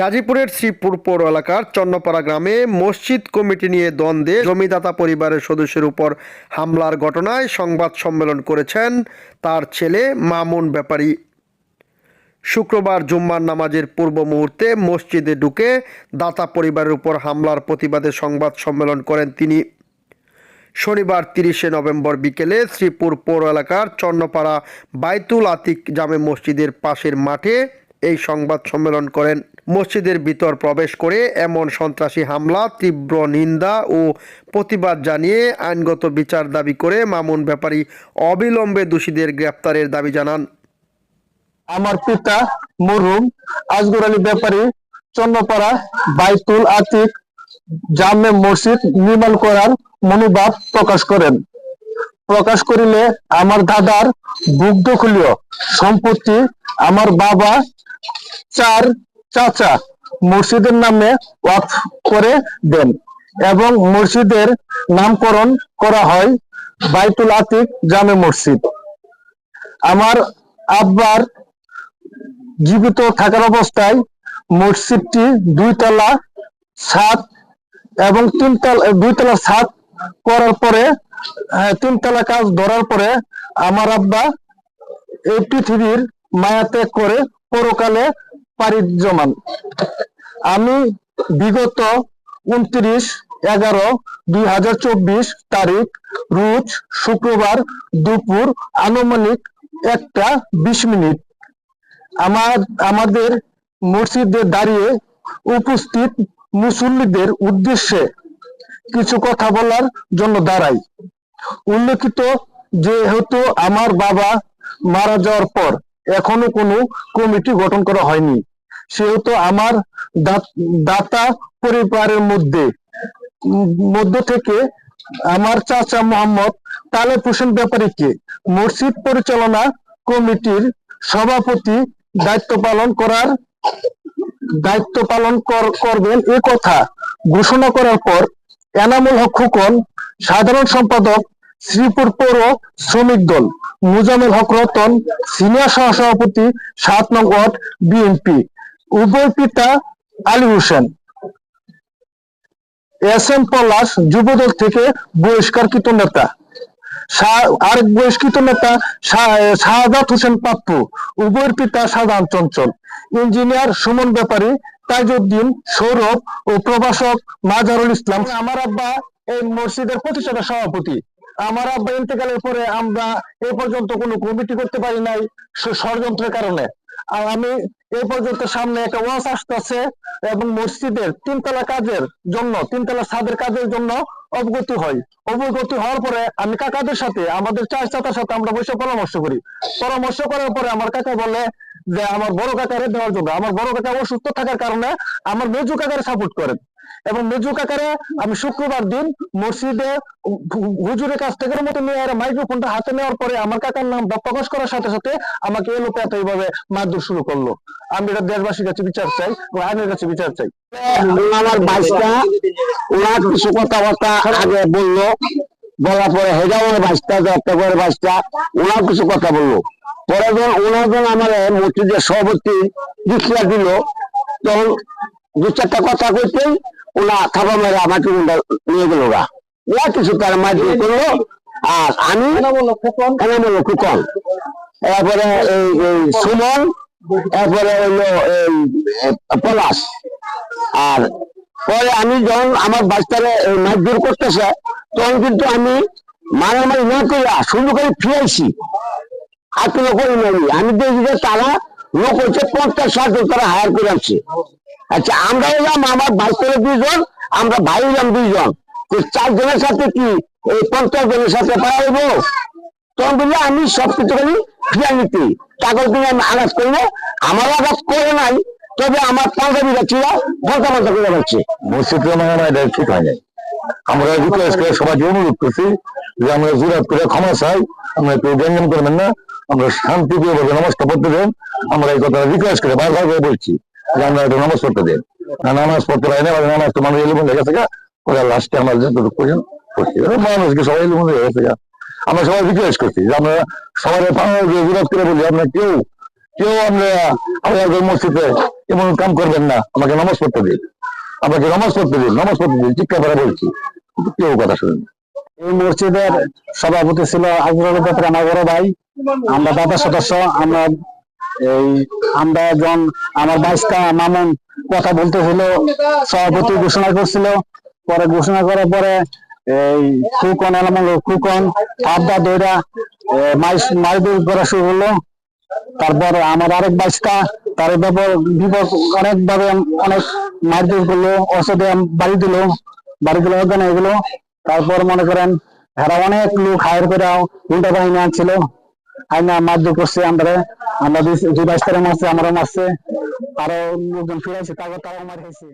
গাজীপুরের শ্রীপুর পৌর এলাকার চন্নপাড়া গ্রামে মসজিদ কমিটি নিয়ে দ্বন্দ্বে জমিদাতা পরিবারের সদস্যের উপর হামলার ঘটনায় সংবাদ সম্মেলন করেছেন তার ছেলে মামুন ব্যাপারী। শুক্রবার জুম্মার নামাজের পূর্ব মুহূর্তে মসজিদে ঢুকে দাতা পরিবারের উপর হামলার প্রতিবাদে সংবাদ সম্মেলন করেন তিনি। শনিবার তিরিশে নভেম্বর বিকেলে শ্রীপুর পৌর এলাকার চন্নপাড়া বাইতুল আতিক জামে মসজিদের পাশের মাঠে এই সংবাদ সম্মেলন করেন। মসজিদের ভিতর প্রবেশ করে এমন সন্ত্রাসী হামলা, তীব্র নিন্দা ও প্রতিবাদ জানিয়ে আইনগত বিচার দাবি করে মামুন ব্যাপারী অবিলম্বে দোষীদের গ্রেপ্তারের দাবি জানান। আমার পিতা মরহুম আজগর আলী ব্যাপারী চন্নপাড়া বাইতুল আতিক জামে মসজিদ নির্মাণ করার মনোভাব প্রকাশ করেন। প্রকাশ করিলে আমার দাদার বুক দখলীয়, সম্পত্তি আমার বাবা চার চাচা, মসজিদের নামে ওয়াকফ করে দেন এবং মসজিদের নামকরণ করা হয় বাইতুল আতিক জামে মসজিদ। আমার আব্বার জীবিত থাকার অবস্থায় মসজিদটি দুইতলা ছাদ এবং তিনতলা, দুইতলা ছাদ করার পরে তিনতলা কাজ ধরার পরে আমার আব্বা এই পৃথিবীর মায়া ত্যাগ করে পরকালে পাড়ি জমান আমি বিগত উনত্রিশ এগারো দুই হাজার চব্বিশ তারিখ, রোজ শুক্রবার দুপুর আনুমানিক একটা বিশ মিনিট। আমার, আমাদের মসজিদে দাঁড়িয়ে উপস্থিত মুসল্লিদের উদ্দেশ্যে কিছু কথা বলার জন্য দাঁড়াই। উল্লেখিত, যেহেতু আমার বাবা মারা যাওয়ার পর এখনও কোনো কমিটি গঠন করা হয়নি। সেহেতু আমার দাতা পরিবারের মধ্যে, মধ্য থেকে আমার চাচা মোহাম্মদ তালেব হোসেন ব্যাপারীকে মসজিদ পরিচালনা কমিটির সভাপতি দায়িত্ব পালন করার, দায়িত্ব পালন কর- করবেন এ কথা ঘোষণা করার পর এনামুল হক খুকন, সাধারণ সম্পাদক শ্রীপুর পৌর শ্রমিক দল। মুজামিল হক রতন, সিনিয়র সহসভাপতি সাত নং ওয়ার্ড, বিএনপি। উভয় পিতা আলী হোসেন। এস এম পলাশ যুবদল থেকে বহিষ্কারকৃত নেতা। আরেক বহিষ্কৃত নেতা শাহাদাত হোসেন পাপ্পু। উভয়ের পিতা সাধারণ চঞ্চল। ইঞ্জিনিয়ার, সুমন ব্যাপারী, তাজউদ্দিন, সৌরভ ও প্রভাষক মাজারুল ইসলাম। আমার আব্বা এই মসজিদের প্রতিষ্ঠাতা সভাপতি। আমার আব্বা ইন্তেকালের পরে আমরা এ পর্যন্ত কোনো কমিটি করতে পারি নাই ষড়যন্ত্রের কারণে। আর আমি এই পর্যন্ত সামনে একটা ওয়াজ আসতেছে এবং মসজিদের তিনতলা কাজের জন্য, তিনতলা ছাদের কাজের জন্য অবগতি হয় অবগতি হওয়ার পরে আমি কাকাদের সাথে, আমাদের চার চাতার সাথে আমরা বসে পরামর্শ করি। পরামর্শ করার পরে আমার কাকা বলে যে, আমার বড় কাকারে দেওয়ার জন্য, আমার বড় কাকা অসুস্থ থাকার কারণে আমার মেজু কাকারে সাপোর্ট করেন। এবং মেজু কাকারে আমি শুক্রবার দিন মসজিদে হুজুরের কাছ থেকে মতো নিয়ে আর মাইক্রোফোনটা হাতে নেওয়ার পরে আমার কাকার নাম প্রকাশ করার সাথে সাথে আমাকে এলো পেতে এইভাবে মারধর শুরু করল। আমি এটা দেশবাসীর কাছে বিচার চাই আইনের কাছে বিচার চাই। আমার বাইশটা ওনার কিছু কথাবার্তা আগে বলল, বলার পরে হেজাও আমার একটা করে বাইশটা ওনার কিছু কথা বলল। পরে ওনার যখন আমার মসজিদের সভাপতি দিল, তখন দু চারটা কথা কইতেই ওনা থাপা মেরে আমাকে নিয়ে গেল ওরা ওরা কিছু তার মাঝে করল, আর আমি এনামুল খুকন। এরপরে এই সুমন, এরপরে হইল এই পলাশ। আর পরে আমি যখন আমার বাচ্চারা মারধর করতেছে, তখন কিন্তু আমি মারামারি না করে শুরু করে ফিরাইছি। আর কোনো করি আমি দেখি যে তারা লোক হচ্ছে পঞ্চাশ ষাট তারা হায়ার করে আনছে আচ্ছা আমরা এলাম আমার বাচ্চারা দুইজন, আমরা ভাই এলাম দুইজন। চারজনের সাথে কি? এই পঞ্চাশ জনের সাথে পারাইব তখন বললে আমি সব কিছু খালি ফিরে নিতে কাগজ দিয়ে আমি আঘাত করলে আমার আঘাত করে নাই, তবে আমার পাঞ্জাবি যাচ্ছিল ঘণ্টা ঘণ্টা করে যাচ্ছে মসজিদে মানে এটা ঠিক হয় নাই। আমরা রিকোয়েস্ট করে সবাইকে অনুরোধ করছি যে আমরা জুরাত করে ক্ষমা চাই, আমরা একটু গ্যাঞ্জাম করবেন না, আমরা শান্তি দিয়ে ভাবে পড়তে দেন, আমরা এই কথা রিকোয়েস্ট করে বারবার করে বলছি। নামাজ পড়তে দেন নামাজ পড়তে পারি না নামাজ তো মানুষ এলো হয়ে গেছে ওরা লাস্টে আমরা পর্যন্ত মানুষকে সবাই হয়ে গেছে আমরা সবাই রিকোয়েস্ট করছি যে আমরা সবাই বিরোধ করে বলি কেউ কেউ আমরা আল্লাহ মসজিদে এমন কাম করবেন না, আমাকে নামাজ পড়তে দিন। আমাকে নামাজ পড়তে দিন? নামাজ পড়তে দিন চিৎকার করে বলছি। কেউ কথা শুনেন এই মসজিদের সভাপতি ছিল আজরুল ব্যাপারে আমার বড় ভাই। আমরা দাদা সদস্য, আমরা এই আমরা একজন, আমার বাইশটা মামুন কথা বলতেছিল সভাপতি ঘোষণা করছিল। পরে ঘোষণা করার পরে এই খুকন খুকন করা শুরু হলো। তারপর আমার আরেক বাইশটা, তার ব্যাপার বিপদ অনেক ভাবে অনেক মারধর করল অসদে বাড়ি দিল বাড়ি দিল, ওখানে এগুলো তারপর মনে করেন, এরা অনেক লোক হায়ার করে উল্টা বাহিনী আনছিল। আইনা মারধর করছে আমরা আমরা যে বাইশ মারছে আমারও মারছে আরও লোকজন ফিরে ফিরাইছে তারপর তারাও মার খাইছে।